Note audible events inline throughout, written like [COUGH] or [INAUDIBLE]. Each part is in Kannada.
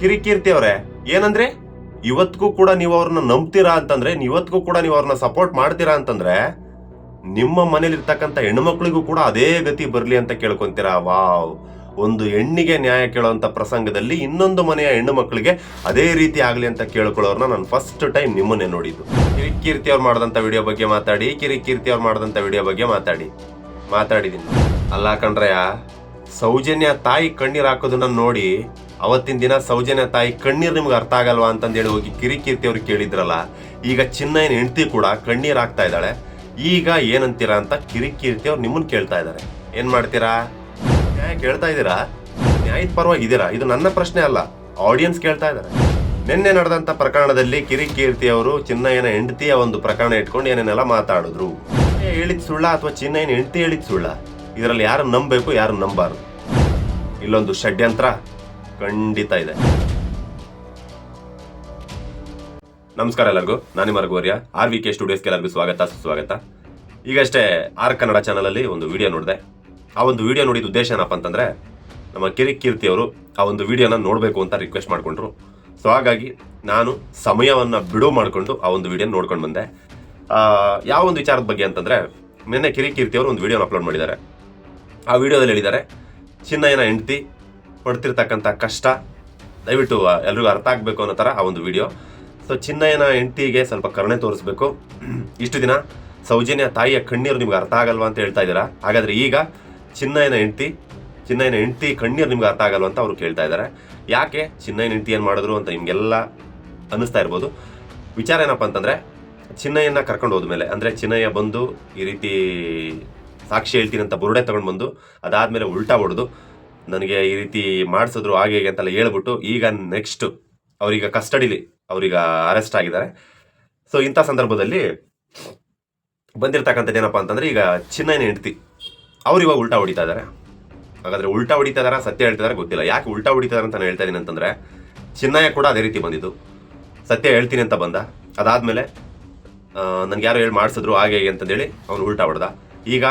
ಕಿರಿಕೀರ್ತಿ ಅವರೇ. ಏನಂದ್ರೆ ಇವತ್ತಿಗೂ ಕೂಡ ನೀವು ಅವ್ರನ್ನ ನಂಬ್ತೀರಾ ಅಂತಂದ್ರೆ ಇವತ್ತಿಗೂ ಕೂಡ ನೀವು ಅವ್ರನ್ನ ಸಪೋರ್ಟ್ ಮಾಡ್ತೀರಾ ಅಂತಂದ್ರೆ, ನಿಮ್ಮ ಮನೇಲಿರ್ತಕ್ಕಂಥ ಹೆಣ್ಮಕ್ಳಿಗೂ ಕೂಡ ಅದೇ ಗತಿ ಬರ್ಲಿ ಅಂತ ಕೇಳ್ಕೊಂತೀರಾ? ವಾವ್. ಒಂದು ಹೆಣ್ಣಿಗೆ ನ್ಯಾಯ ಕೇಳುವಂಥ ಪ್ರಸಂಗದಲ್ಲಿ ಇನ್ನೊಂದು ಮನೆಯ ಹೆಣ್ಣು ಮಕ್ಕಳಿಗೆ ಅದೇ ರೀತಿ ಆಗಲಿ ಅಂತ ಕೇಳ್ಕೊಳ್ಳೋರ್ನ ನಾನು ಫಸ್ಟ್ ಟೈಮ್ ನಿಮ್ಮನ್ನೇ ನೋಡಿದ್ದು. ಕಿರಿಕೀರ್ತಿ ಅವ್ರು ಮಾಡಿದಂತ ವಿಡಿಯೋ ಬಗ್ಗೆ ಮಾತಾಡಿ, ಕಿರಿಕೀರ್ತಿ ಅವ್ರು ಮಾಡಿದಂತ ವಿಡಿಯೋ ಬಗ್ಗೆ ಮಾತಾಡಿ. ಮಾತಾಡಿದೀನಿ. ಅಲ್ಲ ಕಣ್ರಯ್ಯ, ಸೌಜನ್ಯ ತಾಯಿ ಕಣ್ಣೀರು ಹಾಕೋದನ್ನ ನೋಡಿ ಅವತ್ತಿನ ದಿನ ಸೌಜನ್ಯ ತಾಯಿ ಕಣ್ಣೀರು ನಿಮ್ಗೆ ಅರ್ಥ ಆಗಲ್ವಾ ಅಂತಂದೇಳಿ ಹೋಗಿ ಕಿರಿಕೀರ್ತಿ ಅವ್ರು ಕೇಳಿದ್ರಲ್ಲ, ಈಗ ಚಿನ್ನಯನ ಹೆಂಡತಿ ಕೂಡ ಕಣ್ಣೀರು ಆಗ್ತಾ ಇದ್ದಾಳೆ, ಈಗ ಏನಂತೀರಾ ಅಂತ ಕಿರಿಕೀರ್ತಿ ಅವ್ರು ನಿಮ್ಮನ್ನ ಕೇಳ್ತಾ ಇದ್ದಾರೆ. ಏನ್ ಮಾಡ್ತೀರಾ? ನ್ಯಾಯ ಕೇಳ್ತಾ ಇದ್ದೀರಾ? ನ್ಯಾಯದ ಪರವಾಗಿದ್ದೀರಾ? ಇದು ನನ್ನ ಪ್ರಶ್ನೆ ಅಲ್ಲ ಆಡಿಯನ್ಸ್ ಕೇಳ್ತಾ ಇದ್ದಾರೆ. ನಿನ್ನೆ ನಡೆದಂತ ಪ್ರಕರಣದಲ್ಲಿ ಕಿರಿಕೀರ್ತಿ ಅವರು ಚಿನ್ನಯ್ಯನ ಹೆಂಡತಿಯ ಒಂದು ಪ್ರಕರಣ ಇಟ್ಕೊಂಡು ಏನೇನೆಲ್ಲ ಮಾತಾಡಿದ್ರು. ಹೇಳಿದ್ ಸುಳ್ಳ ಅಥವಾ ಚಿನ್ನಯ್ಯನ ಹೆಂಡತಿ ಹೇಳಿದ ಸುಳ್ಳ? ಇದರಲ್ಲಿ ಯಾರು ನಂಬಬೇಕು, ಯಾರು ನಂಬಾರು ಇಲ್ಲೊಂದು ಷಡ್ಯಂತ್ರ. ಖಂಡಿತ ಇದೆ. ನಮಸ್ಕಾರ ಎಲ್ಲರಿಗೂ. ನಾನು ಮರಗೋರ್ಯ ಆರ್ ವಿ ಕೆ ಸ್ಟುಡಿಯೋಸ್ಗೆ ಎಲ್ಲರಿಗೂ ಸ್ವಾಗತ, ಸುಸ್ವಾಗತ. ಈಗಷ್ಟೇ ಆರ್ ಕನ್ನಡ ಚಾನಲಲ್ಲಿ ಒಂದು ವಿಡಿಯೋ ನೋಡಿದೆ. ಆ ಒಂದು ವಿಡಿಯೋ ನೋಡಿದ ಉದ್ದೇಶ ಏನಪ್ಪ ಅಂತಂದ್ರೆ, ನಮ್ಮ ಕಿರಿಕೀರ್ತಿ ಅವರು ಆ ಒಂದು ವಿಡಿಯೋನ ನೋಡಬೇಕು ಅಂತ ರಿಕ್ವೆಸ್ಟ್ ಮಾಡ್ಕೊಂಡ್ರು. ಸೊ ಹಾಗಾಗಿ ನಾನು ಸಮಯವನ್ನು ಬಿಡುವು ಮಾಡಿಕೊಂಡು ಆ ಒಂದು ವಿಡಿಯೋ ನೋಡ್ಕೊಂಡು ಬಂದೆ. ಯಾವ ಒಂದು ವಿಚಾರದ ಬಗ್ಗೆ ಅಂತಂದ್ರೆ, ನಿನ್ನೆ ಕಿರಿಕೀರ್ತಿ ಅವರು ಒಂದು ವಿಡಿಯೋನ ಅಪ್ಲೋಡ್ ಮಾಡಿದ್ದಾರೆ. ಆ ವಿಡಿಯೋದಲ್ಲಿ ಹೇಳಿದ್ದಾರೆ ಚಿನ್ನಯ್ಯನ ಹೆಂಡತಿ ಪಡ್ತಿರ್ತಕ್ಕಂಥ ಕಷ್ಟ, ದಯವಿಟ್ಟು ಎಲ್ರಿಗೂ ಅರ್ಥ ಆಗಬೇಕು ಅನ್ನೋ ಥರ ಆ ಒಂದು ವಿಡಿಯೋ. ಸೊ ಚಿನ್ನಯ್ಯನ ಹೆಂಡತಿಗೆ ಸ್ವಲ್ಪ ಕರುಣೆ ತೋರಿಸ್ಬೇಕು. [CLEARS THROAT] ಇಷ್ಟು ದಿನ ಸೌಜನ್ಯ ತಾಯಿಯ ಕಣ್ಣೀರು ನಿಮ್ಗೆ ಅರ್ಥ ಆಗಲ್ವಾ ಅಂತ ಹೇಳ್ತಾ ಇದ್ದೀರಾ? ಹಾಗಾದ್ರೆ ಈಗ ಚಿನ್ನಯ್ಯನ ಹೆಂಡತಿ ಚಿನ್ನಯ್ಯನ ಹೆಂಡತಿ ಕಣ್ಣೀರು ನಿಮ್ಗೆ ಅರ್ಥ ಆಗಲ್ವ ಅಂತ ಅವರು ಕೇಳ್ತಾ ಇದ್ದಾರೆ. ಯಾಕೆ ಚಿನ್ನಯ್ಯನ ಹೆಂಡತಿ ಏನು ಮಾಡಿದ್ರು ಅಂತ ನಿಮಗೆಲ್ಲ ಅನ್ನಿಸ್ತಾ ಇರ್ಬೋದು. ವಿಚಾರ ಏನಪ್ಪ ಅಂತಂದರೆ ಚಿನ್ನಯ್ಯನ ಕರ್ಕೊಂಡು ಹೋದ್ಮೇಲೆ, ಅಂದರೆ ಚಿನ್ನಯ್ಯ ಬಂದು ಈ ರೀತಿ ಸಾಕ್ಷಿ ಹೇಳ್ತೀನಿ ಬುರುಡೆ ತೊಗೊಂಡು ಬಂದು ಅದಾದಮೇಲೆ ಉಲ್ಟಾ ಹೊಡೆದು ನನಗೆ ಈ ರೀತಿ ಮಾಡಿಸಿದ್ರು ಹಾಗೆ ಹೇಗೆ ಅಂತೆಲ್ಲ ಹೇಳ್ಬಿಟ್ಟು ಈಗ ನೆಕ್ಸ್ಟ್ ಅವರೀಗ ಕಸ್ಟಡಿಲಿ ಅವ್ರೀಗ ಅರೆಸ್ಟ್ ಆಗಿದ್ದಾರೆ. ಸೊ ಇಂಥ ಸಂದರ್ಭದಲ್ಲಿ ಬಂದಿರತಕ್ಕಂಥದ್ದು ಏನಪ್ಪ ಅಂತಂದ್ರೆ ಈಗ ಚಿನ್ನೈನ ಹೆಂಡ್ತಿ, ಅವ್ರು ಇವಾಗ ಉಲ್ಟಾ ಹೊಡಿತಾ ಇದ್ದಾರೆ. ಹಾಗಾದ್ರೆ ಉಲ್ಟಾ ಹೊಡಿತಾ ಇದಾರ ಸತ್ಯ ಹೇಳ್ತಿದಾರೆ ಗೊತ್ತಿಲ್ಲ. ಯಾಕೆ ಉಲ್ಟಾ ಹೊಡಿತಿದ್ದಾರೆ ಅಂತ ಹೇಳ್ತಾ ಇದ್ದೀನಿ ಅಂತಂದ್ರೆ, ಚಿನ್ನಯ್ಯ ಕೂಡ ಅದೇ ರೀತಿ ಬಂದಿದ್ದು. ಸತ್ಯ ಹೇಳ್ತೀನಿ ಅಂತ ಬಂದ. ಅದಾದ್ಮೇಲೆ ನನಗೆ ಯಾರು ಹೇಳಿ ಮಾಡಿಸಿದ್ರು ಹಾಗೆ ಹೇಗೆ ಅಂತಂದೇಳಿ ಅವ್ನು ಉಲ್ಟಾ ಹೊಡೆದ. ಈಗ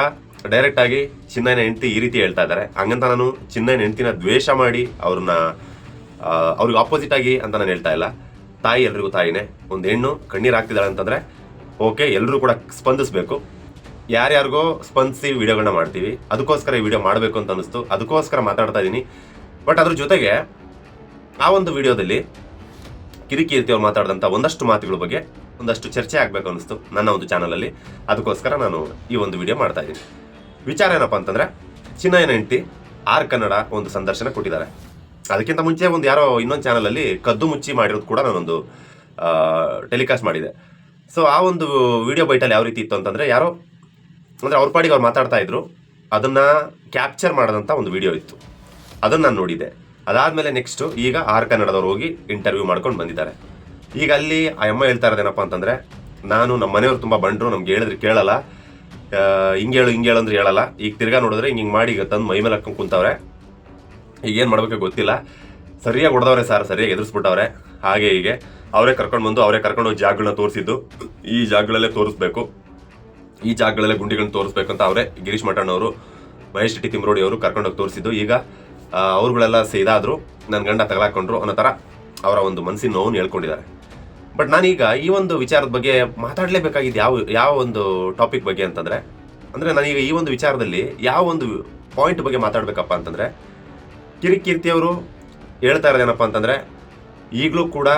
ಡೈರೆಕ್ಟ್ ಆಗಿ ಚಿನ್ನಯ್ಯನ ಹೆಂಡತಿ ಈ ರೀತಿ ಹೇಳ್ತಾ ಇದ್ದಾರೆ. ಹಂಗಂತ ನಾನು ಚಿನ್ನೈನ ಹೆಂಡತಿನ ದ್ವೇಷ ಮಾಡಿ ಅವ್ರನ್ನ ಅವ್ರಿಗೆ ಆಪೋಸಿಟ್ ಆಗಿ ಅಂತ ನಾನು ಹೇಳ್ತಾ ಇಲ್ಲ. ತಾಯಿ ಎಲ್ರಿಗೂ ತಾಯಿನೇ, ಒಂದು ಹೆಣ್ಣು ಕಣ್ಣೀರು ಹಾಕ್ತಿದ್ದಾಳೆ ಅಂತಂದ್ರೆ ಓಕೆ ಎಲ್ಲರೂ ಕೂಡ ಸ್ಪಂದಿಸ್ಬೇಕು. ಯಾರ್ಯಾರಿಗೋ ಸ್ಪಂದಿಸಿ ವಿಡಿಯೋಗಳನ್ನ ಮಾಡ್ತೀವಿ. ಅದಕ್ಕೋಸ್ಕರ ಈ ವಿಡಿಯೋ ಮಾಡಬೇಕು ಅಂತ ಅನಿಸ್ತು ಅದಕ್ಕೋಸ್ಕರ ಮಾತಾಡ್ತಾ ಇದ್ದೀನಿ ಬಟ್ ಅದ್ರ ಜೊತೆಗೆ, ಆ ಒಂದು ವಿಡಿಯೋದಲ್ಲಿ ಕಿರಿಕೀರ್ತಿ ಅವ್ರು ಮಾತಾಡಿದಂಥ ಒಂದಷ್ಟು ಮಾತುಗಳ ಬಗ್ಗೆ ಒಂದಷ್ಟು ಚರ್ಚೆ ಆಗಬೇಕು ಅನಿಸ್ತು ನನ್ನ ಒಂದು ಚಾನಲಲ್ಲಿ ಅದಕ್ಕೋಸ್ಕರ ನಾನು ಈ ಒಂದು ವಿಡಿಯೋ ಮಾಡ್ತಾ ಇದ್ದೀನಿ ವಿಚಾರ ಏನಪ್ಪ ಅಂತಂದ್ರೆ, ಚಿನ್ನಯ್ಯನ ಹೆಂಡತಿ ಆರ್ ಕನ್ನಡ ಒಂದು ಸಂದರ್ಶನ ಕೊಟ್ಟಿದ್ದಾರೆ. ಅದಕ್ಕಿಂತ ಮುಂಚೆ ಒಂದು ಯಾರೋ ಇನ್ನೊಂದು ಚಾನಲಲ್ಲಿ ಕದ್ದು ಮುಚ್ಚಿ ಮಾಡಿರೋದು ಕೂಡ ನಾನೊಂದು ಟೆಲಿಕಾಸ್ಟ್ ಮಾಡಿದೆ. ಸೊ ಆ ಒಂದು ವಿಡಿಯೋ ಬೈಟಲ್ಲಿ ಯಾವ ರೀತಿ ಇತ್ತು ಅಂತಂದ್ರೆ, ಯಾರೋ, ಅಂದ್ರೆ ಅವ್ರ ಪಾಡಿಗೆ ಅವ್ರು ಮಾತಾಡ್ತಾ ಇದ್ರು, ಅದನ್ನ ಕ್ಯಾಪ್ಚರ್ ಮಾಡಿದಂಥ ಒಂದು ವಿಡಿಯೋ ಇತ್ತು. ಅದನ್ನ ನಾನು ನೋಡಿದೆ ಅದಾದಮೇಲೆ ನೆಕ್ಸ್ಟ್ ಈಗ ಆರ್ ಕನ್ನಡದವ್ರು ಹೋಗಿ ಇಂಟರ್ವ್ಯೂ ಮಾಡ್ಕೊಂಡು ಬಂದಿದ್ದಾರೆ. ಈಗ ಅಲ್ಲಿ ಆ ಅಮ್ಮ ಹೇಳ್ತಾ ಇರೋದೇನಪ್ಪ ಅಂತಂದ್ರೆ, ನಾನು ನಮ್ಮ ಮನೆಯವ್ರು ತುಂಬಾ ಬಂಡ್ರು ನಮ್ಗೆ ಹೇಳಿದ್ರೆ ಕೇಳಲ್ಲ ಹಿಂಗೇಳು ಹೇಳು ಹಿಂಗೆ ಹೇಳು ಅಂದ್ರೆ ಹೇಳಲ್ಲ. ಈಗ ತಿರ್ಗಾ ನೋಡಿದ್ರೆ ಹಿಂಗೆ ಮಾಡಿ ಈಗ ತಂದು ಮೈ ಮೇಲೆ ಹಾಕೊಂಡು ಕುಂತವ್ರೆ. ಈಗ ಏನು ಮಾಡ್ಬೇಕು ಗೊತ್ತಿಲ್ಲ. ಸರಿಯಾಗಿ ಹೊಡೆದವ್ರೆ ಸರ್, ಸರಿಯಾಗಿ ಎದುರಿಸ್ಬಿಟ್ಟವ್ರೆ. ಹಾಗೆ ಹೀಗೆ. ಅವರೇ ಕರ್ಕೊಂಡು ಬಂದು ಅವರೇ ಕರ್ಕೊಂಡು ಹೋಗಿ ಜಾಗಗಳನ್ನ ತೋರಿಸಿದ್ದು. ಈ ಜಾಗಗಳಲ್ಲೇ ತೋರಿಸ್ಬೇಕು. ಈ ಜಾಗಗಳಲ್ಲೇ ಗುಂಡಿಗಳನ್ನ ತೋರಿಸ್ಬೇಕು ಅಂತ ಅವರೇ ಗಿರೀಶ್ ಮಠಣ್ಣವರು, ಮಹೇಶ್ ಶೆಟ್ಟಿ ತಿಮ್ರೋಡಿ ಅವರು ಕರ್ಕೊಂಡೋಗಿ ತೋರಿಸಿದ್ದು. ಈಗ ಅವ್ರುಗಳೆಲ್ಲ ಇದಾದ್ರು ನನ್ನ ಗಂಡ ತಗಲಾಕೊಂಡ್ರು ಅನ್ನೋ ಥರ ಅವರ ಒಂದು ಮನಸ್ಸಿನ ನೋವನ್ನು ಹೇಳ್ಕೊಂಡಿದ್ದಾರೆ. ಬಟ್ ನಾನೀಗ ಈ ಒಂದು ವಿಚಾರದ ಬಗ್ಗೆ ಮಾತಾಡಲೇಬೇಕಾಗಿದ್ದು ಯಾವ ಯಾವ ಒಂದು ಟಾಪಿಕ್ ಬಗ್ಗೆ ಅಂತಂದರೆ, ಅಂದರೆ ನಾನೀಗ ಈ ಒಂದು ವಿಚಾರದಲ್ಲಿ ಯಾವ ಒಂದು ಪಾಯಿಂಟ್ ಬಗ್ಗೆ ಮಾತಾಡಬೇಕಪ್ಪ ಅಂತಂದರೆ ಕಿರಿಕ್ ಕೀರ್ತಿಯವರು ಹೇಳ್ತಾ ಇರೋದೇನಪ್ಪ ಅಂತಂದರೆ, ಈಗಲೂ ಕೂಡ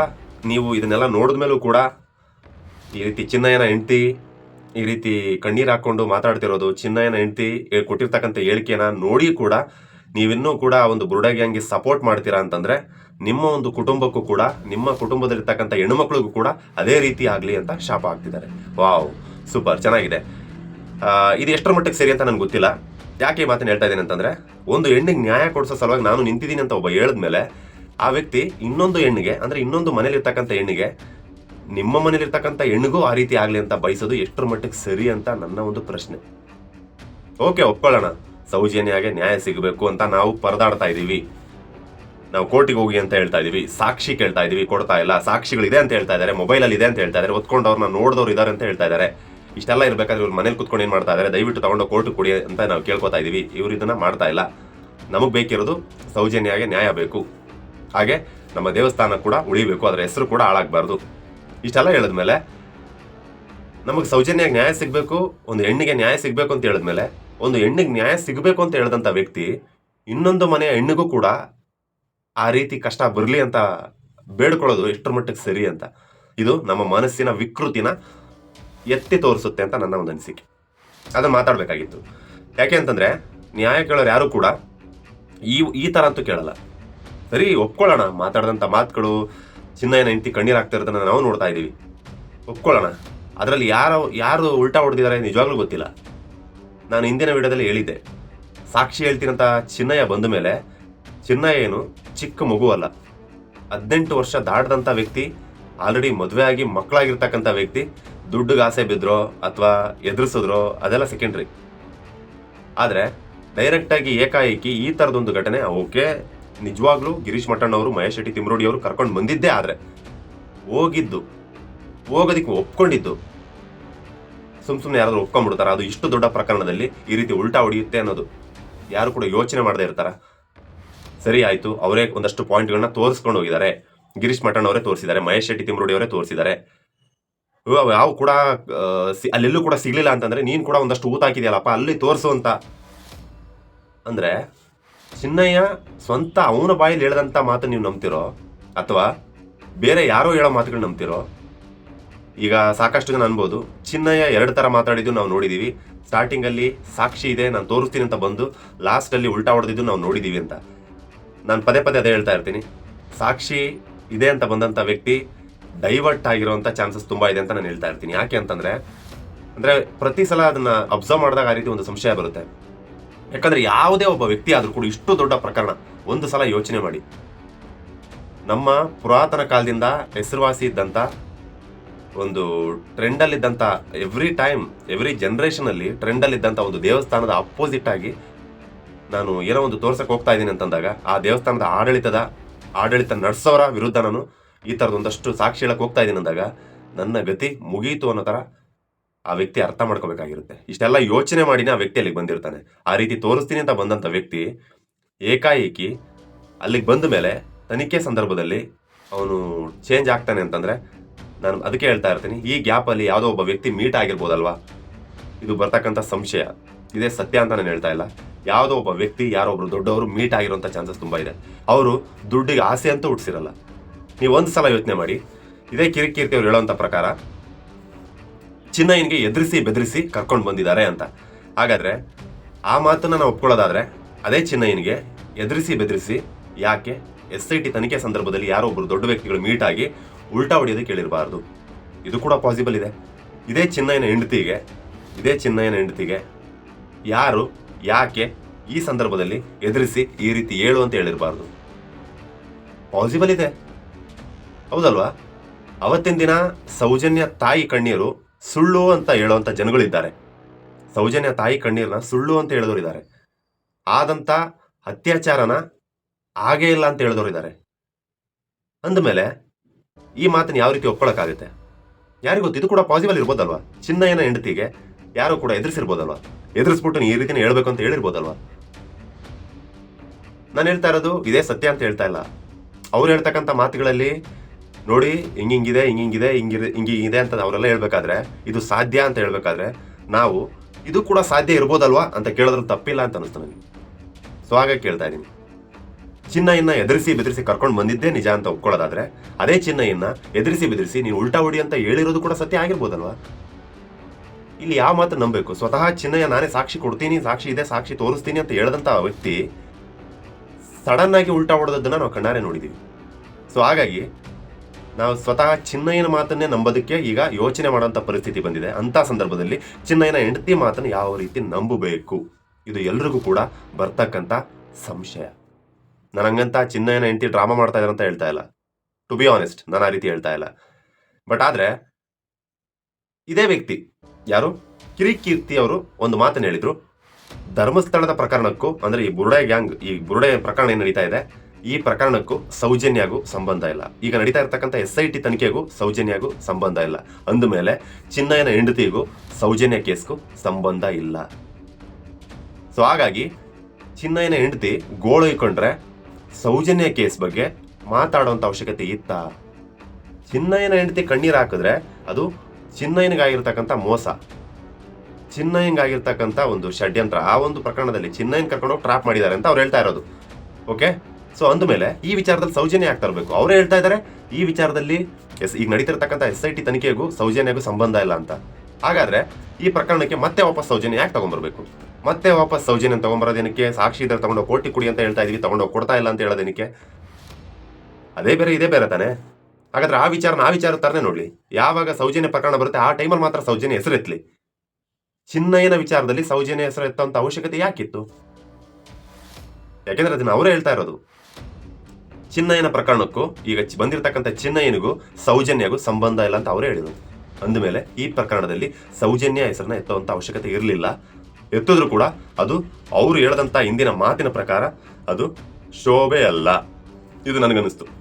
ನೀವು ಇದನ್ನೆಲ್ಲ ನೋಡಿದ ಮೇಲೂ ಕೂಡ ಈ ರೀತಿ ಚಿನ್ನಯ್ಯನ ಹೆಂಡ್ತಿ, ಈ ರೀತಿ ಕಣ್ಣೀರು ಹಾಕ್ಕೊಂಡು ಮಾತಾಡ್ತಿರೋದು ಚಿನ್ನಯ್ಯನ ಹೆಂಡ್ತಿ ಕೊಟ್ಟಿರ್ತಕ್ಕಂಥ ಹೇಳಿಕೆನ ನೋಡಿ ಕೂಡ ನೀವಿನ್ನೂ ಕೂಡ ಒಂದು ಬುರುಡ ಗ್ಯಾಂಗಿಗೆ ಸಪೋರ್ಟ್ ಮಾಡ್ತೀರಾ ಅಂತಂದ್ರೆ ನಿಮ್ಮ ಒಂದು ಕುಟುಂಬಕ್ಕೂ ಕೂಡ, ನಿಮ್ಮ ಕುಟುಂಬದಲ್ಲಿರ್ತಕ್ಕಂಥ ಹೆಣ್ಣುಮಕ್ಳಿಗೂ ಕೂಡ ಅದೇ ರೀತಿ ಆಗಲಿ ಅಂತ ಶಾಪ ಆಗ್ತಿದ್ದಾರೆ ವಾವ್, ಸೂಪರ್, ಚೆನ್ನಾಗಿದೆ. ಇದು ಎಷ್ಟರ ಮಟ್ಟಿಗೆ ಸರಿ ಅಂತ ನನಗೆ ಗೊತ್ತಿಲ್ಲ. ಯಾಕೆ ಈ ಮಾತನ್ನು ಹೇಳ್ತಾ ಇದ್ದೀನಿ ಅಂತಂದರೆ, ಒಂದು ಹೆಣ್ಣಿಗೆ ನ್ಯಾಯ ಕೊಡಿಸೋ ಸಲುವಾಗಿ ನಾನು ನಿಂತಿದ್ದೀನಿ ಅಂತ ಒಬ್ಬ ಹೇಳಿದ್ಮೇಲೆ, ಆ ವ್ಯಕ್ತಿ ಇನ್ನೊಂದು ಹೆಣ್ಣಿಗೆ, ಅಂದರೆ ಇನ್ನೊಂದು ಮನೇಲಿರ್ತಕ್ಕಂಥ ಹೆಣ್ಣಿಗೆ, ನಿಮ್ಮ ಮನೇಲಿರ್ತಕ್ಕಂಥ ಹೆಣ್ಣಿಗೂ ಆ ರೀತಿ ಆಗಲಿ ಅಂತ ಬಯಸೋದು ಎಷ್ಟರ ಮಟ್ಟಿಗೆ ಸರಿ ಅಂತ ನನ್ನ ಒಂದು ಪ್ರಶ್ನೆ. ಓಕೆ, ಒಪ್ಕೊಳ್ಳೋಣ. ಸೌಜನ್ಯಾಗೆ ನ್ಯಾಯ ಸಿಗಬೇಕು ಅಂತ ನಾವು ಪರದಾಡ್ತಾ ಇದ್ದೀವಿ. ನಾವು ಕೋರ್ಟಿಗೆ ಹೋಗಿ ಅಂತ ಹೇಳ್ತಾ ಇದೀವಿ. ಸಾಕ್ಷಿ ಕೇಳ್ತಾ ಇದೀವಿ. ಕೊಡ್ತಾ ಇಲ್ಲ. ಸಾಕ್ಷಿಗಳಿದೆ ಅಂತ ಹೇಳ್ತಾ ಇದ್ದಾರೆ. ಮೊಬೈಲಲ್ಲಿ ಇದೆ ಅಂತ ಹೇಳ್ತಾ ಇದ್ದಾರೆ. ಒತ್ಕೊಂಡವ್ರನ್ನ ನೋಡಿದವ್ರು ಇದಾರೆ ಅಂತ ಹೇಳ್ತಾ ಇದ್ದಾರೆ. ಇಷ್ಟೆಲ್ಲ ಇರಬೇಕಾದ್ರೆ ಇವ್ರು ಮನೇಲಿ ಕುತ್ಕೊಂಡು ಏನು ಮಾಡ್ತಾ ಇದ್ದಾರೆ ದಯವಿಟ್ಟು ತಗೊಂಡು ಕೋರ್ಟ್ ಕೊಡಿ ಅಂತ ನಾವು ಕೇಳ್ಕೊತಾ ಇದೀವಿ. ಇವ್ರು ಇದನ್ನ ಮಾಡ್ತಾ ಇಲ್ಲ. ನಮಗೆ ಬೇಕಿರೋದು ಸೌಜನ್ಯಾಗೆ ನ್ಯಾಯ ಬೇಕು. ಹಾಗೆ ನಮ್ಮ ದೇವಸ್ಥಾನ ಕೂಡ ಉಳಿಬೇಕು. ಅದರ ಹೆಸರು ಕೂಡ ಹಾಳಾಗಬಾರ್ದು. ಇಷ್ಟೆಲ್ಲ ಹೇಳಿದ್ಮೇಲೆ ನಮಗೆ ಸೌಜನ್ಯ ನ್ಯಾಯ ಸಿಗಬೇಕು, ಒಂದು ಹೆಣ್ಣಿಗೆ ನ್ಯಾಯ ಸಿಗಬೇಕು ಅಂತ ಹೇಳಿದ್ಮೇಲೆ, ಒಂದು ಹೆಣ್ಣಿಗೆ ನ್ಯಾಯ ಸಿಗಬೇಕು ಅಂತ ಹೇಳಿದಂಥ ವ್ಯಕ್ತಿ ಇನ್ನೊಂದು ಮನೆಯ ಹೆಣ್ಣಿಗೂ ಕೂಡ ಆ ರೀತಿ ಕಷ್ಟ ಬರಲಿ ಅಂತ ಬೇಡ್ಕೊಳ್ಳೋದು ಎಷ್ಟರ ಮಟ್ಟಕ್ಕೆ ಸರಿ ಅಂತ. ಇದು ನಮ್ಮ ಮನಸ್ಸಿನ ವಿಕೃತಿನ ಎತ್ತಿ ತೋರಿಸುತ್ತೆ ಅಂತ ನನ್ನ ಒಂದು ಅನಿಸಿಕೆ. ಅದನ್ನು ಮಾತಾಡಬೇಕಾಗಿತ್ತು. ಯಾಕೆ ಅಂತಂದರೆ, ನ್ಯಾಯ ಕೇಳೋರು ಯಾರು ಕೂಡ ಈ ಈ ಥರ ಅಂತೂ ಕೇಳಲ್ಲ. ಸರಿ, ಒಪ್ಕೊಳ್ಳೋಣ ಮಾತಾಡಿದಂಥ ಮಾತುಗಳು ಚಿನ್ನಯ್ಯನ ಹೆಂಡತಿ ಕಣ್ಣೀರು ನಾವು ನೋಡ್ತಾ ಇದ್ದೀವಿ. ಒಪ್ಕೊಳ್ಳೋಣ. ಅದರಲ್ಲಿ ಯಾರು ಯಾರು ಉಲ್ಟಾ ಹೊಡೆದಿದ್ದಾರೆ ನಿಜವಾಗ್ಲೂ ಗೊತ್ತಿಲ್ಲ. ನಾನು ಹಿಂದಿನ ವಿಡಿಯೋದಲ್ಲಿ ಹೇಳಿದ್ದೆ. ಸಾಕ್ಷಿ ಹೇಳ್ತೀನಂತ ಚಿನ್ನಯ್ಯ ಬಂದ ಮೇಲೆ ಚಿನ್ನಯ್ಯ ಏನು ಚಿಕ್ಕ ಮಗು ಅಲ್ಲ ಹದಿನೆಂಟು ವರ್ಷ ದಾಟದಂಥ ವ್ಯಕ್ತಿ ಆಲ್ರೆಡಿ ಮದುವೆ ಆಗಿ ಮಕ್ಕಳಾಗಿರ್ತಕ್ಕಂಥ ವ್ಯಕ್ತಿ ದುಡ್ಡಿಗೆ ಆಸೆ ಬಿದ್ರೋ ಅಥವಾ ಎದುರಿಸಿದ್ರೋ ಅದೆಲ್ಲ ಸೆಕೆಂಡ್ರಿ ಆದರೆ ಡೈರೆಕ್ಟಾಗಿ ಏಕಾಏಕಿ ಈ ಥರದೊಂದು ಘಟನೆ, ಓಕೆ, ನಿಜವಾಗ್ಲೂ ಗಿರೀಶ್ ಮಠಣ್ಣವರು ಮಹೇಶ್ ಶೆಟ್ಟಿ ತಿಮ್ರೋಡಿ ಅವರು ಕರ್ಕೊಂಡು ಬಂದಿದ್ದೇ ಆದರೆ, ಹೋಗಿದ್ದು, ಹೋಗೋದಕ್ಕೆ ಒಪ್ಕೊಂಡಿದ್ದು, ಸುಮ್ ಸುಮ್ಮನೆ ಯಾರಾದರೂ ಒಪ್ಕೊಂಡ್ಬಿಡ್ತಾರ? ಅದು ಇಷ್ಟು ದೊಡ್ಡ ಪ್ರಕರಣದಲ್ಲಿ ಈ ರೀತಿ ಉಲ್ಟಾ ಹೊಡೆಯುತ್ತೆ ಅನ್ನೋದು ಯಾರು ಕೂಡ ಯೋಚನೆ ಮಾಡದೇ ಇರ್ತಾರ? ಸರಿ ಆಯ್ತು. ಅವರೇ ಒಂದಷ್ಟು ಪಾಯಿಂಟ್ಗಳನ್ನ ತೋರಿಸ್ಕೊಂಡು ಹೋಗಿದ್ದಾರೆ. ಗಿರೀಶ್ ಮಠಣ್ ಅವರೇ ತೋರಿಸಿದ್ದಾರೆ. ಮಹೇಶ್ ಶೆಟ್ಟಿ ತಿಮ್ರೋಡಿ ಅವರೇ ತೋರಿಸಿದ್ದಾರೆ. ಯಾವ ಕೂಡ ಅಲ್ಲೆಲ್ಲೂ ಕೂಡ ಸಿಗ್ಲಿಲ್ಲ ಅಂತಂದ್ರೆ ನೀನ್ ಕೂಡ ಒಂದಷ್ಟು ಊತ ಹಾಕಿದೆಯಲ್ಲಪ್ಪ, ಅಲ್ಲಿ ತೋರಿಸು ಅಂತ. ಅಂದ್ರೆ, ಚಿನ್ನಯ್ಯ ಸ್ವಂತ ಅವನ ಬಾಯಲ್ಲಿ ಹೇಳಿದಂಥ ಮಾತು ನೀವು ನಂಬ್ತಿರೋ? ಅಥವಾ ಬೇರೆ ಯಾರೋ ಹೇಳೋ ಮಾತುಗಳು ನಂಬ್ತಿರೋ? ಈಗ ಸಾಕಷ್ಟು ಜನ ಅನ್ಬೋದು, ಚಿನ್ನಯ್ಯ ಎರಡು ಥರ ಮಾತಾಡಿದ್ದು ನಾವು ನೋಡಿದ್ದೀವಿ ಸ್ಟಾರ್ಟಿಂಗಲ್ಲಿ ಸಾಕ್ಷಿ ಇದೆ, ನಾನು ತೋರಿಸ್ತೀನಿ ಅಂತ ಬಂದು ಲಾಸ್ಟಲ್ಲಿ ಉಲ್ಟಾ ಹೊಡೆದಿದ್ದು ನಾವು ನೋಡಿದ್ದೀವಿ ಅಂತ. ನಾನು ಪದೇ ಪದೇ ಅದೇ ಹೇಳ್ತಾ ಇರ್ತೀನಿ. ಸಾಕ್ಷಿ ಇದೆ ಅಂತ ಬಂದಂಥ ವ್ಯಕ್ತಿ ಡೈವರ್ಟ್ ಆಗಿರುವಂಥ ಚಾನ್ಸಸ್ ತುಂಬ ಇದೆ ಅಂತ ನಾನು ಹೇಳ್ತಾ ಇರ್ತೀನಿ. ಯಾಕೆ ಅಂತಂದರೆ, ಅಂದರೆ ಪ್ರತಿ ಸಲ ಅದನ್ನು ಅಬ್ಸರ್ವ್ ಮಾಡಿದಾಗ ಆ ರೀತಿ ಒಂದು ಸಂಶಯ ಬರುತ್ತೆ. ಯಾಕಂದರೆ ಯಾವುದೇ ಒಬ್ಬ ವ್ಯಕ್ತಿ ಆದರೂ ಕೂಡ ಇಷ್ಟು ದೊಡ್ಡ ಪ್ರಕರಣ ಒಂದು ಸಲ ಯೋಚನೆ ಮಾಡಿ. ನಮ್ಮ ಪುರಾತನ ಕಾಲದಿಂದ ಹೆಸರುವಾಸಿ ಇದ್ದಂಥ ಒಂದು ಟ್ರೆಂಡಲ್ಲಿದ್ದಂಥ ಎವ್ರಿ ಟೈಮ್ ಎವ್ರಿ ಜನ್ರೇಷನಲ್ಲಿ ಟ್ರೆಂಡಲ್ಲಿದ್ದಂಥ ಒಂದು ದೇವಸ್ಥಾನದ ಅಪೋಸಿಟ್ ಆಗಿ ನಾನು ಏನೋ ಒಂದು ತೋರ್ಸಕ್ಕೆ ಹೋಗ್ತಾ ಇದ್ದೀನಿ ಅಂತಂದಾಗ, ಆ ದೇವಸ್ಥಾನದ ಆಡಳಿತದ, ಆಡಳಿತ ನಡೆಸೋರ ವಿರುದ್ಧ ನಾನು ಈ ಥರದ ಒಂದಷ್ಟು ಸಾಕ್ಷಿ ಹೇಳಕ್ಕೆ ಹೋಗ್ತಾ ಇದ್ದೀನಿ ಅಂದಾಗ, ನನ್ನ ಗತಿ ಮುಗೀತು ಅನ್ನೋ ಥರ ಆ ವ್ಯಕ್ತಿ ಅರ್ಥ ಮಾಡ್ಕೋಬೇಕಾಗಿರುತ್ತೆ. ಇಷ್ಟೆಲ್ಲ ಯೋಚನೆ ಮಾಡಿನೇ ಆ ವ್ಯಕ್ತಿ ಅಲ್ಲಿಗೆ ಬಂದಿರ್ತಾನೆ. ಆ ರೀತಿ ತೋರಿಸ್ತೀನಿ ಅಂತ ಬಂದಂಥ ವ್ಯಕ್ತಿ ಏಕಾಏಕಿ ಅಲ್ಲಿಗೆ ಬಂದ ಮೇಲೆ ತನಿಖೆ ಸಂದರ್ಭದಲ್ಲಿ ಅವನು ಚೇಂಜ್ ಆಗ್ತಾನೆ ಅಂತಂದರೆ, ನಾನು ಅದಕ್ಕೆ ಹೇಳ್ತಾ ಇರ್ತೀನಿ, ಈ ಗ್ಯಾಪಲ್ಲಿ ಯಾವುದೋ ಒಬ್ಬ ವ್ಯಕ್ತಿ ಮೀಟ್ ಆಗಿರ್ಬೋದಲ್ವಾ? ಇದು ಬರ್ತಕ್ಕಂಥ ಸಂಶಯ. ಇದೇ ಸತ್ಯ ಅಂತ ನಾನು ಹೇಳ್ತಾ ಇಲ್ಲ. ಯಾವುದೋ ಒಬ್ಬ ವ್ಯಕ್ತಿ, ಯಾರೋ ಒಬ್ರು ದೊಡ್ಡವರು ಮೀಟ್ ಆಗಿರೋಂಥ ಚಾನ್ಸಸ್ ತುಂಬ ಇದೆ. ಅವರು ದುಡ್ಡಿಗೆ ಆಸೆ ಅಂತ ಹುಟ್ಟಿಸಿರಲ್ಲ ನೀವು ಒಂದು ಸಲ ಯೋಚನೆ ಮಾಡಿ. ಇದೇ ಕಿರಿಕಿರ್ತಿ ಅವ್ರು ಹೇಳೋಂಥ ಪ್ರಕಾರ, ಚಿನ್ನಯ್ಯನಿಗೆ ಎದುರಿಸಿ ಬೆದರಿಸಿ ಕರ್ಕೊಂಡು ಬಂದಿದ್ದಾರೆ ಅಂತ. ಹಾಗಾದ್ರೆ ಆ ಮಾತನ್ನ ನಾವು ಒಪ್ಕೊಳ್ಳೋದಾದರೆ, ಅದೇ ಚಿನ್ನಯ್ಯನಿಗೆ ಎದುರಿಸಿ ಬೆದರಿಸಿ ಯಾಕೆ ಎಸ್ ಐ ಟಿ ತನಿಖೆ ಸಂದರ್ಭದಲ್ಲಿ ಯಾರೋ ಒಬ್ಬರು ದೊಡ್ಡ ವ್ಯಕ್ತಿಗಳು ಮೀಟ್ ಆಗಿ ಉಲ್ಟಾ ಹೊಡೆಯೋದು ಕೇಳಿರಬಾರ್ದು. ಇದು ಕೂಡ ಪಾಸಿಬಲ್ ಇದೆ. ಇದೇ ಚಿನ್ನಯ್ಯನ ಹೆಂಡತಿಗೆ, ಇದೇ ಚಿನ್ನಯ್ಯನ ಹೆಂಡತಿಗೆ ಯಾರು ಯಾಕೆ ಈ ಸಂದರ್ಭದಲ್ಲಿ ಎದುರಿಸಿ ಈ ರೀತಿ ಹೇಳು ಅಂತ ಹೇಳಿರಬಾರ್ದು? ಪಾಸಿಬಲ್ ಇದೆ. ಹೌದಲ್ವಾ? ಅವತ್ತಿನ ದಿನ ಸೌಜನ್ಯ ತಾಯಿ ಕಣ್ಣೀರು ಸುಳ್ಳು ಅಂತ ಹೇಳುವಂಥ ಜನಗಳಿದ್ದಾರೆ. ಸೌಜನ್ಯ ತಾಯಿ ಕಣ್ಣೀರನ್ನ ಸುಳ್ಳು ಅಂತ ಹೇಳಿದವರು ಇದ್ದಾರೆ ಆದಂತ ಅತ್ಯಾಚಾರನ ಆಗೇ ಇಲ್ಲ ಅಂತ ಹೇಳಿದವರು ಇದ್ದಾರೆ ಅಂದಮೇಲೆ ಈ ಮಾತನ್ನು ಯಾವ ರೀತಿ ಒಪ್ಕೊಳಕ್ಕಾಗುತ್ತೆ? ಯಾರಿಗೂ ಗೊತ್ತು? ಇದು ಕೂಡ ಪಾಸಿಬಲ್ ಇರ್ಬೋದಲ್ವಾ? ಚಿನ್ನಯ್ಯನ ಹೆಂಡತಿಗೆ ಯಾರು ಕೂಡ ಎದುರಿಸಿರ್ಬೋದಲ್ವಾ? ಎದುರಿಸ್ಬಿಟ್ಟು ಈ ರೀತಿನ ಹೇಳ್ಬೇಕು ಅಂತ ಹೇಳಿರ್ಬೋದಲ್ವಾ? ನಾನು ಹೇಳ್ತಾ ಇರೋದು ಇದೇ ಸತ್ಯ ಅಂತ ಹೇಳ್ತಾ ಇಲ್ಲ. ಅವ್ರು ಹೇಳ್ತಕ್ಕಂಥ ಮಾತುಗಳಲ್ಲಿ ನೋಡಿ ಹಿಂಗಿಂಗಿದೆ ಹಿಂಗಿಂಗಿದೆ ಹಿಂಗಿದೆ ಹಿಂಗಿದೆ ಅಂತ ಅವರೆಲ್ಲ ಹೇಳ್ಬೇಕಾದ್ರೆ, ಇದು ಸಾಧ್ಯ ಅಂತ ಹೇಳ್ಬೇಕಾದ್ರೆ ನಾವು ಇದು ಕೂಡ ಸಾಧ್ಯ ಇರ್ಬೋದಲ್ವಾ ಅಂತ ಕೇಳಿದ್ರೆ ತಪ್ಪಿಲ್ಲ ಅಂತ ಅನಿಸ್ತು ನನಗೆ. ಸೊ ಹಾಗಾಗಿ ಕೇಳ್ತಾ ಇದ್ದೀನಿ. ಚಿನ್ನಯ್ಯನ ಎದುರಿಸಿ ಬೆದರಿಸಿ ಕರ್ಕೊಂಡು ಬಂದಿದ್ದೇ ನಿಜ ಅಂತ ಒಪ್ಕೊಳ್ಳೋದಾದ್ರೆ, ಅದೇ ಚಿನ್ನಯ್ಯನ ಎದುರಿಸಿ ಬೆದರಿಸಿ ನೀನು ಉಲ್ಟಾ ಹೊಡಿ ಅಂತ ಹೇಳಿರೋದು ಕೂಡ ಸತ್ಯ ಆಗಿರ್ಬೋದಲ್ವಾ? ಇಲ್ಲಿ ಯಾವ ಮಾತ್ರ ನಂಬಬೇಕು? ಸ್ವತಃ ಚಿನ್ನಯ್ಯ ನಾನೇ ಸಾಕ್ಷಿ ಕೊಡ್ತೀನಿ, ಸಾಕ್ಷಿ ಇದೆ, ಸಾಕ್ಷಿ ತೋರಿಸ್ತೀನಿ ಅಂತ ಹೇಳಿದಂಥ ವ್ಯಕ್ತಿ ಸಡನ್ ಆಗಿ ಉಲ್ಟಾ ಹೊಡೆದದ್ದನ್ನು ನಾವು ಕಣ್ಣಾರೆ ನೋಡಿದ್ದೀವಿ ಸೊ ಹಾಗಾಗಿ ನಾವು ಸ್ವತಃ ಚಿನ್ನಯ್ಯನ ಮಾತನ್ನೇ ನಂಬೋದಕ್ಕೆ ಈಗ ಯೋಚನೆ ಮಾಡೋಂಥ ಪರಿಸ್ಥಿತಿ ಬಂದಿದೆ. ಅಂತ ಸಂದರ್ಭದಲ್ಲಿ ಚಿನ್ನಯ್ಯನ ಹೆಂಡತಿ ಮಾತನ್ನು ಯಾವ ರೀತಿ ನಂಬಬೇಕು? ಇದು ಎಲ್ರಿಗೂ ಕೂಡ ಬರ್ತಕ್ಕಂಥ ಸಂಶಯ. ನನಗಂತ ಚಿನ್ನಯ್ಯನ ಹೆಂಡತಿ ಡ್ರಾಮಾ ಮಾಡ್ತಾ ಇದ್ದಾರೆ ಅಂತ ಹೇಳ್ತಾ ಇಲ್ಲ. ಟು ಬಿ ಆನೆಸ್ಟ್ ನಾನು ಆ ರೀತಿ ಹೇಳ್ತಾ ಇಲ್ಲ. ಬಟ್ ಆದ್ರೆ ಇದೇ ವ್ಯಕ್ತಿ ಯಾರು? ಕಿರಿಕೀರ್ತಿ ಅವರು ಒಂದು ಮಾತನ್ನು ಹೇಳಿದ್ರು. ಧರ್ಮಸ್ಥಳದ ಪ್ರಕರಣಕ್ಕೂ, ಅಂದ್ರೆ ಈ ಬುರುಡೆ ಗ್ಯಾಂಗ್ ಈ ಬುರುಡೆ ಪ್ರಕರಣ ಏನು ನಡೀತಾ ಇದೆ? ಈ ಪ್ರಕರಣಕ್ಕೂ ಸೌಜನ್ಯಗೂ ಸಂಬಂಧ ಇಲ್ಲ. ಈಗ ನಡೀತಾ ಇರತಕ್ಕಂಥ ಎಸ್ ಐ ಟಿ ತನಿಖೆಗೂ ಸೌಜನ್ಯಗೂ ಸಂಬಂಧ ಇಲ್ಲ. ಅಂದಮೇಲೆ ಚಿನ್ನಯ್ಯನ ಹೆಂಡತಿಗೂ ಸೌಜನ್ಯ ಕೇಸ್ಗೂ ಸಂಬಂಧ ಇಲ್ಲ. ಸೊ ಹಾಗಾಗಿ ಚಿನ್ನಯ್ಯನ ಹೆಂಡತಿ ಗೋಳು ಇಟ್ಕೊಂಡ್ರೆ ಸೌಜನ್ಯ ಕೇಸ್ ಬಗ್ಗೆ ಮಾತಾಡುವಂಥ ಅವಶ್ಯಕತೆ ಇತ್ತ? ಚಿನ್ನಯ್ಯನ ಹೆಂಡತಿ ಕಣ್ಣೀರು ಹಾಕಿದ್ರೆ ಅದು ಚಿನ್ನಯ್ಯನಿಗಾಗಿರ್ತಕ್ಕಂಥ ಮೋಸ. ಚಿನ್ನಯ್ಯನಿಗಾಗಿರ್ತಕ್ಕಂಥ ಒಂದು ಷಡ್ಯಂತ್ರ. ಆ ಒಂದು ಪ್ರಕರಣದಲ್ಲಿ ಚಿನ್ನಯ್ಯನ ಕರ್ಕೊಂಡೋಗಿ ಟ್ರಾಪ್ ಮಾಡಿದ್ದಾರೆ ಅಂತ ಅವ್ರು ಹೇಳ್ತಾ ಇರೋದು. ಓಕೆ? ಸೊ ಅಂದಮೇಲೆ ಈ ವಿಚಾರದಲ್ಲಿ ಸೌಜನ್ಯ ಆಗ್ತಾ ಇರಬೇಕು ಅವರೇ ಹೇಳ್ತಾ ಇದ್ದಾರೆ, ಈ ವಿಚಾರದಲ್ಲಿ ಎಸ್, ಈಗ ನಡೀತಿರ್ತಕ್ಕಂಥ ಎಸ್ ಐ ಟಿ ತನಿಖೆಗೂ ಸೌಜನ್ಯಗೂ ಸಂಬಂಧ ಇಲ್ಲ ಅಂತ. ಹಾಗಾದ್ರೆ ಈ ಪ್ರಕರಣಕ್ಕೆ ಮತ್ತೆ ವಾಪಸ್ ಸೌಜನ್ಯ ಯಾಕೆ ತಗೊಂಡ್ಬರ್ಬೇಕು? ಮತ್ತೆ ವಾಪಸ್ ಸೌಜನ್ಯ ತಗೊಂಬರೋದೇನಕ್ಕೆ ಸಾಕ್ಷಿ ಇದ್ರೆ ತಗೊಂಡೋಗಿ ಕೋಟಿ ಕುಡಿ ಅಂತ ಹೇಳ್ತಾ ಇದೀವಿ, ತಗೊಂಡೋಗಿ ಕೊಡ್ತಾ ಇಲ್ಲ ಅಂತ ಹೇಳೋದೇನಕ್ಕೆ ಅದೇ ಬೇರೆ, ಇದೇ ಬೇರೆ ತಾನೆ? ಹಾಗಾದ್ರೆ ಆ ವಿಚಾರ ಆ ವಿಚಾರ ತರನೇ ನೋಡ್ಲಿ. ಯಾವಾಗ ಸೌಜನ್ಯ ಪ್ರಕರಣ ಬರುತ್ತೆ ಆ ಟೈಮಲ್ಲಿ ಮಾತ್ರ ಸೌಜನ್ಯ ಹೆಸರೆತ್ತಲಿ ಚಿನ್ನಯ್ಯನ ವಿಚಾರದಲ್ಲಿ ಸೌಜನ್ಯ ಹೆಸರು ಎತ್ತಂತ ಅವಶ್ಯಕತೆ ಯಾಕಿತ್ತು? ಯಾಕೆಂದ್ರೆ ಅದನ್ನ ಅವರೇ ಹೇಳ್ತಾ ಇರೋದು. ಚಿನ್ನಯ್ಯನ ಪ್ರಕರಣಕ್ಕೂ, ಈಗ ಬಂದಿರತಕ್ಕಂಥ ಚಿನ್ನಯ್ಯನಿಗೂ ಸೌಜನ್ಯಗೂ ಸಂಬಂಧ ಇಲ್ಲ ಅಂತ ಅವರೇ ಹೇಳಿದರು. ಅಂದಮೇಲೆ ಈ ಪ್ರಕರಣದಲ್ಲಿ ಸೌಜನ್ಯ ಹೆಸರನ್ನ ಎತ್ತುವಂಥ ಅವಶ್ಯಕತೆ ಇರಲಿಲ್ಲ. ಎತ್ತಿದ್ರು ಕೂಡ ಅದು ಅವರು ಹೇಳದಂತ ಇಂದಿನ ಮಾತಿನ ಪ್ರಕಾರ ಅದು ಶೋಭೆ ಅಲ್ಲ. ಇದು ನನಗನ್ನಿಸ್ತು.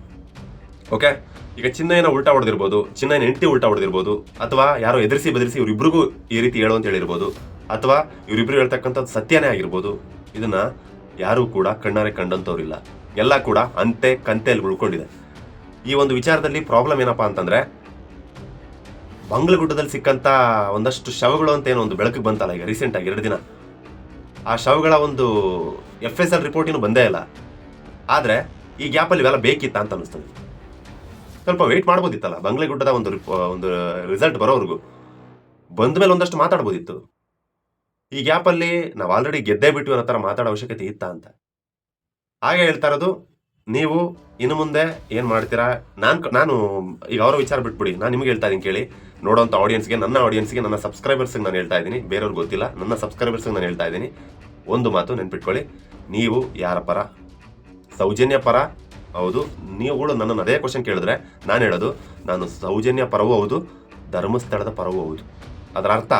ಓಕೆ ಈಗ ಚಿನ್ನಯ್ಯನ ಉಲ್ಟಾ ಹೊಡೆದಿರ್ಬೋದು, ಚಿನ್ನಯ್ಯನ ಹೆಂಡತಿ ಉಲ್ಟಾ ಹೊಡೆದಿರ್ಬೋದು, ಅಥವಾ ಯಾರೋ ಎದುರಿಸಿ ಬೆದರಿಸಿ ಇವರಿಬ್ರಿಗೂ ಈ ರೀತಿ ಹೇಳು ಅಂತ ಹೇಳಿರ್ಬೋದು, ಅಥವಾ ಇವರಿಬ್ಬರು ಹೇಳ್ತಕ್ಕಂಥದ್ದು ಸತ್ಯನೇ ಆಗಿರ್ಬೋದು, ಇದನ್ನ ಯಾರೂ ಕೂಡ ಕಣ್ಣಾರೆ ಕಂಡಂಥವ್ರಿಲ್ಲ ಎಲ್ಲ ಕೂಡ ಅಂತೆ ಕಂತೆಯಲ್ಲಿ ಉಳ್ಕೊಂಡಿದೆ. ಈ ಒಂದು ವಿಚಾರದಲ್ಲಿ ಪ್ರಾಬ್ಲಮ್ ಏನಪ್ಪಾ ಅಂತಂದ್ರೆ, ಬಂಗ್ಲಗುಡ್ಡದಲ್ಲಿ ಸಿಕ್ಕಂತ ಒಂದಷ್ಟು ಶವಗಳು ಅಂತ ಏನೋ ಒಂದು ಬೆಳಕಿಗೆ ಬಂತಲ್ಲ ಈಗ ರೀಸೆಂಟ್ ಆಗಿ ಎರಡು ದಿನ. ಆ ಶವಗಳ ಒಂದು ಎಫ್ ಎಸ್ ಎಲ್ ರಿಪೋರ್ಟ್ ಇನ್ನೂ ಬಂದೇ ಇಲ್ಲ. ಆದ್ರೆ ಈ ಗ್ಯಾಪಲ್ಲಿ ಇವೆಲ್ಲ ಬೇಕಿತ್ತ ಅಂತ ಅನಿಸ್ತದೆ ಸ್ವಲ್ಪ ವೇಟ್ ಮಾಡ್ಬೋದಿತ್ತಲ್ಲ? ಬಂಗ್ಲೆಗುಡ್ಡದ ಒಂದು ಒಂದು ರಿಸಲ್ಟ್ ಬರೋವರೆಗೂ. ಬಂದ ಮೇಲೆ ಒಂದಷ್ಟು ಮಾತಾಡ್ಬೋದಿತ್ತು. ಈ ಗ್ಯಾಪಲ್ಲಿ ನಾವು ಆಲ್ರೆಡಿ ಗೆದ್ದೇ ಬಿಟ್ಟು ಅನ್ನೋ ಥರ ಮಾತಾಡೋ ಅವಶ್ಯಕತೆ ಇತ್ತ ಅಂತ. ಹಾಗೆ ಹೇಳ್ತಾ ಇರೋದು, ನೀವು ಇನ್ನು ಮುಂದೆ ಏನು ಮಾಡ್ತೀರಾ? ನಾನು ನಾನು, ಈಗ ಅವರ ವಿಚಾರ ಬಿಟ್ಬಿಡಿ. ನಾನು ನಿಮ್ಗೆ ಹೇಳ್ತಾ ಇದ್ದೀನಿ ಕೇಳಿ. ನೋಡೋಂಥ ಆಡಿಯನ್ಸ್ಗೆ ನನ್ನ ಆಡಿಯನ್ಸ್ಗೆ ನನ್ನ ಸಬ್ಸ್ಕ್ರೈಬರ್ಸ್ಗೆ ನಾನು ಹೇಳ್ತಾ ಇದ್ದೀನಿ. ಬೇರೆಯವ್ರಿಗೆ ಗೊತ್ತಿಲ್ಲ. ನನ್ನ ಸಬ್ಸ್ಕ್ರೈಬರ್ಸ್ಗೆ ನಾನು ಹೇಳ್ತಾ ಇದ್ದೀನಿ. ಒಂದು ಮಾತು ನೆನ್ಪಿಟ್ಕೊಳ್ಳಿ. ನೀವು ಯಾರ ಪರ? ಸೌಜನ್ಯ ಪರ? ಹೌದು ನೀವುಗಳು ನನ್ನನ್ನು ಅದೇ ಕ್ವಶನ್ ಕೇಳಿದ್ರೆ ನಾನು ಹೇಳೋದು, ನಾನು ಸೌಜನ್ಯ ಪರವೂ ಹೌದು, ಧರ್ಮಸ್ಥಳದ ಪರವೂ ಹೌದು. ಅದರ ಅರ್ಥ,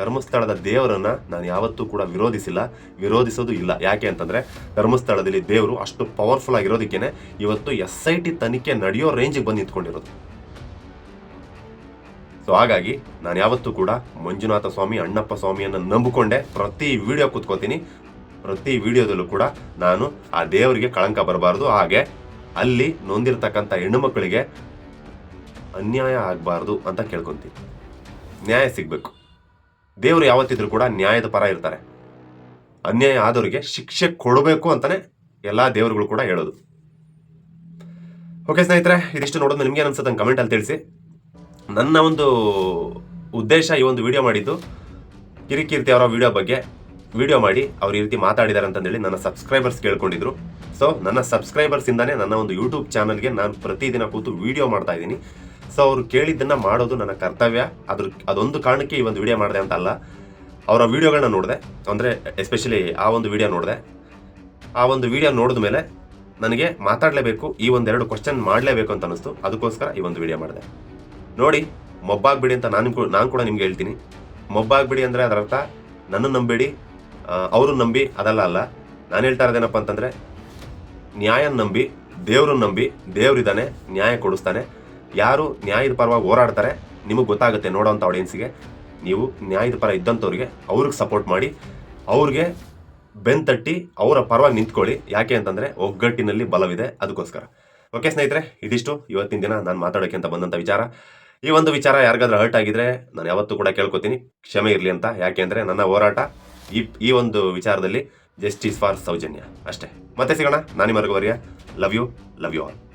ಧರ್ಮಸ್ಥಳದ ದೇವರನ್ನು ನಾನು ಯಾವತ್ತೂ ಕೂಡ ವಿರೋಧಿಸಿಲ್ಲ, ವಿರೋಧಿಸೋದು ಇಲ್ಲ. ಯಾಕೆ ಅಂತಂದರೆ, ಧರ್ಮಸ್ಥಳದಲ್ಲಿ ದೇವರು ಅಷ್ಟು ಪವರ್ಫುಲ್ ಆಗಿರೋದಕ್ಕೇನೆ ಇವತ್ತು ಎಸ್ ಐ ಟಿ ತನಿಖೆ ನಡೆಯೋ ರೇಂಜಿಗೆ ಬಂದು ನಿಂತ್ಕೊಂಡಿರೋದು. ಸೊ ಹಾಗಾಗಿ ನಾನು ಯಾವತ್ತೂ ಕೂಡ ಮಂಜುನಾಥ ಸ್ವಾಮಿ, ಅಣ್ಣಪ್ಪ ಸ್ವಾಮಿಯನ್ನು ನಂಬಿಕೊಂಡೆ ಪ್ರತಿ ವಿಡಿಯೋ ಕೂತ್ಕೋತೀನಿ ಪ್ರತಿ ವಿಡಿಯೋದಲ್ಲೂ ಕೂಡ ನಾನು ಆ ದೇವರಿಗೆ ಕಳಂಕ ಬರಬಾರ್ದು. ಹಾಗೆ ಅಲ್ಲಿ ನೊಂದಿರತಕ್ಕಂಥ ಹೆಣ್ಣು ಮಕ್ಕಳಿಗೆ ಅನ್ಯಾಯ ಆಗಬಾರ್ದು ಅಂತ ಕೇಳ್ಕೊತೀನಿ ನ್ಯಾಯ ಸಿಗಬೇಕು. ದೇವರು ಯಾವತ್ತಿದ್ರು ಕೂಡ ನ್ಯಾಯದ ಪರ ಇರ್ತಾರೆ. ಅನ್ಯಾಯ ಆದವರಿಗೆ ಶಿಕ್ಷೆ ಕೊಡಬೇಕು ಅಂತಾನೆ ಎಲ್ಲ ದೇವರುಗಳು ಕೂಡ ಹೇಳೋದು. ಓಕೆ ಸ್ನೇಹಿತರೆ, ಇದಿಷ್ಟು ನೋಡೋದು ನಿಮಗೆ ಅನ್ಸುತ್ತೆ ಕಮೆಂಟಲ್ಲಿ ತಿಳಿಸಿ. ನನ್ನ ಒಂದು ಉದ್ದೇಶ ಈ ಒಂದು ವಿಡಿಯೋ ಮಾಡಿದ್ದು ಕಿರಿಕೀರ್ತಿ ಅವರ ವಿಡಿಯೋ ಬಗ್ಗೆ ವಿಡಿಯೋ ಮಾಡಿ, ಅವ್ರು ಈ ರೀತಿ ಮಾತಾಡಿದ್ದಾರೆ ಅಂತಂದೇಳಿ ನನ್ನ ಸಬ್ಸ್ಕ್ರೈಬರ್ಸ್ ಕೇಳ್ಕೊಂಡಿದ್ರು. ಸೊ ನನ್ನ ಸಬ್ಸ್ಕ್ರೈಬರ್ಸ್ ಇಂದಾನೆ ನನ್ನ ಒಂದು ಯೂಟ್ಯೂಬ್ ಚಾನಲ್ಗೆ ನಾನು ಪ್ರತಿದಿನ ಕೂತು ವಿಡಿಯೋ ಮಾಡ್ತಾ ಇದ್ದೀನಿ. ಸೊ ಅವ್ರು ಕೇಳಿದ್ದನ್ನ ಮಾಡೋದು ನನ್ನ ಕರ್ತವ್ಯ. ಅದ್ರ, ಅದೊಂದು ಕಾರಣಕ್ಕೆ ಈ ಒಂದು ವಿಡಿಯೋ ಮಾಡಿದೆ ಅಂತ ಅಲ್ಲ. ಅವರ ವಿಡಿಯೋಗಳನ್ನ ನೋಡಿದೆ. ಅಂದರೆ ಎಸ್ಪೆಷಲಿ ಆ ಒಂದು ವಿಡಿಯೋ ನೋಡಿದೆ. ಆ ಒಂದು ವಿಡಿಯೋ ನೋಡಿದ ಮೇಲೆ ನನಗೆ ಮಾತಾಡಲೇಬೇಕು, ಈ ಒಂದೆರಡು ಕ್ವಶನ್ ಮಾಡಲೇಬೇಕು ಅಂತ ಅನಿಸ್ತು ಅದಕ್ಕೋಸ್ಕರ ಈ ಒಂದು ವಿಡಿಯೋ ಮಾಡಿದೆ. ನೋಡಿ, ಮೊಬ್ಬಾಗ್ಬಿಡಿ ಅಂತ ನಾನು ನಾನು ಕೂಡ ನಿಮ್ಗೆ ಹೇಳ್ತೀನಿ. ಮೊಬ್ಬಾಗ್ಬಿಡಿ ಅಂದರೆ ಅದರರ್ಥ ನನ್ನ ನಂಬೇಡಿ. ಅವರು ನಂಬಿ, ಅದಲ್ಲ ಅಲ್ಲ. ನಾನು ಹೇಳ್ತಾ ಇರೋದೇನಪ್ಪ ಅಂತಂದರೆ ನ್ಯಾಯ ನಂಬಿ, ದೇವ್ರನ್ನ ನಂಬಿ, ದೇವರಿದ್ದಾನೆ, ನ್ಯಾಯ ಕೊಡಿಸ್ತಾನೆ. ಯಾರು ನ್ಯಾಯದ ಪರವಾಗಿ ಹೋರಾಡ್ತಾರೆ, ನಿಮಗೆ ಗೊತ್ತಾಗುತ್ತೆ ನೋಡೋಂಥ ಆಡಿಯನ್ಸಿಗೆ ನೀವು ನ್ಯಾಯದ ಪರ ಇದ್ದಂಥವ್ರಿಗೆ ಅವ್ರಿಗೆ ಸಪೋರ್ಟ್ ಮಾಡಿ, ಅವ್ರಿಗೆ ಬೆನ್ ತಟ್ಟಿ ಅವರ ಪರವಾಗಿ ನಿಂತ್ಕೊಳ್ಳಿ. ಯಾಕೆ ಅಂತಂದರೆ, ಒಗ್ಗಟ್ಟಿನಲ್ಲಿ ಬಲವಿದೆ ಅದಕ್ಕೋಸ್ಕರ. ಓಕೆ ಸ್ನೇಹಿತರೆ, ಇದಿಷ್ಟು. ಇವತ್ತಿನ ದಿನ ನಾನು ಮಾತಾಡೋಕ್ಕೆ ಅಂತ ಬಂದಂಥ ವಿಚಾರ. ಈ ಒಂದು ವಿಚಾರ ಯಾರಿಗಾದ್ರೂ ಹರ್ಟ್ ಆಗಿದ್ರೆ ನಾನು ಯಾವತ್ತೂ ಕೂಡ ಕೇಳ್ಕೊತೀನಿ. ಕ್ಷಮೆ ಇರಲಿ ಅಂತ. ಯಾಕೆ ಅಂದರೆ, ನನ್ನ ಹೋರಾಟ ಈ ಈ ಒಂದು ವಿಚಾರದಲ್ಲಿ ಜಸ್ಟಿಸ್ ಫಾರ್ ಸೌಜನ್ಯ. ಅಷ್ಟೇ. ಮತ್ತೆ ಸಿಗೋಣ. ನಾನಿ ನಿಮ್ಮ love you love you all